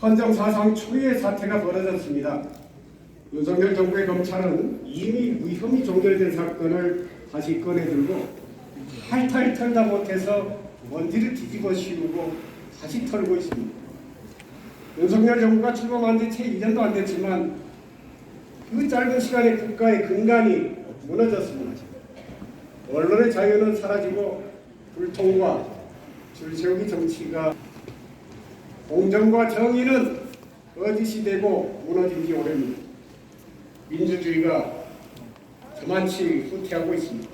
헌정 사상 초유의 사태가 벌어졌습니다. 윤석열 정부의 검찰은 이미 위험이 종결된 사건을 다시 꺼내들고 탈탈 털다 못해서 먼지를 뒤집어 씌우고 다시 털고 있습니다. 윤석열 정부가 출범한 지 채 1년도 안 됐지만 그 짧은 시간에 국가의 근간이 무너졌습니다. 언론의 자유는 사라지고 불통과 줄세우기 정치가 공정과 정의는 거짓이 되고 무너진 지 오래입니다. 민주주의가 저만치 후퇴하고 있습니다.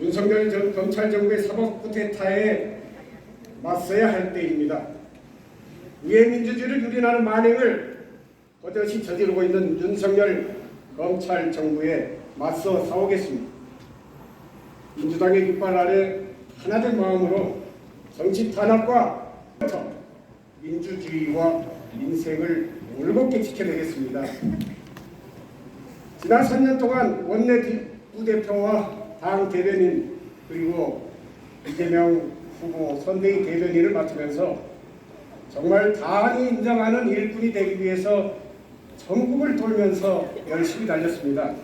윤석열 전 검찰 정부의 사법 쿠데타에 맞서야 할 때입니다. 우리의 민주주의를 유린하는 만행을 버젓이 저지르고 있는 윤석열 검찰 정부에 맞서 싸우겠습니다. 민주당의 깃발 아래 하나된 마음으로 정치 탄압과 민주주의와 민생을 올곧게 지켜내겠습니다. 지난 3년 동안 원내 부대표와 당 대변인 그리고 이재명 후보 선대위 대변인을 맡으면서 정말 당이 인정하는 일꾼이 되기 위해서 전국을 돌면서 열심히 달렸습니다.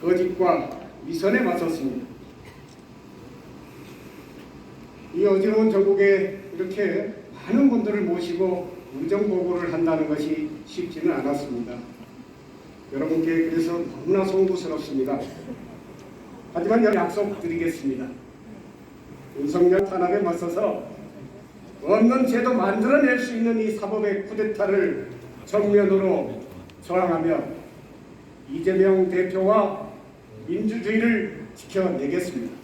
거짓과 위선에 맞섰습니다. 이 어지러운 전국에 이렇게 많은 분들을 모시고 의정 보고를 한다는 것이 쉽지는 않았습니다. 여러분께 그래서 너무나 송구스럽습니다. 하지만 약속드리겠습니다. 윤석열 탄압에 맞서서 없는 제도 만들어낼 수 있는 이 사법의 쿠데타를 정면으로 저항하며 이재명 대표와 민주주의를 지켜내겠습니다.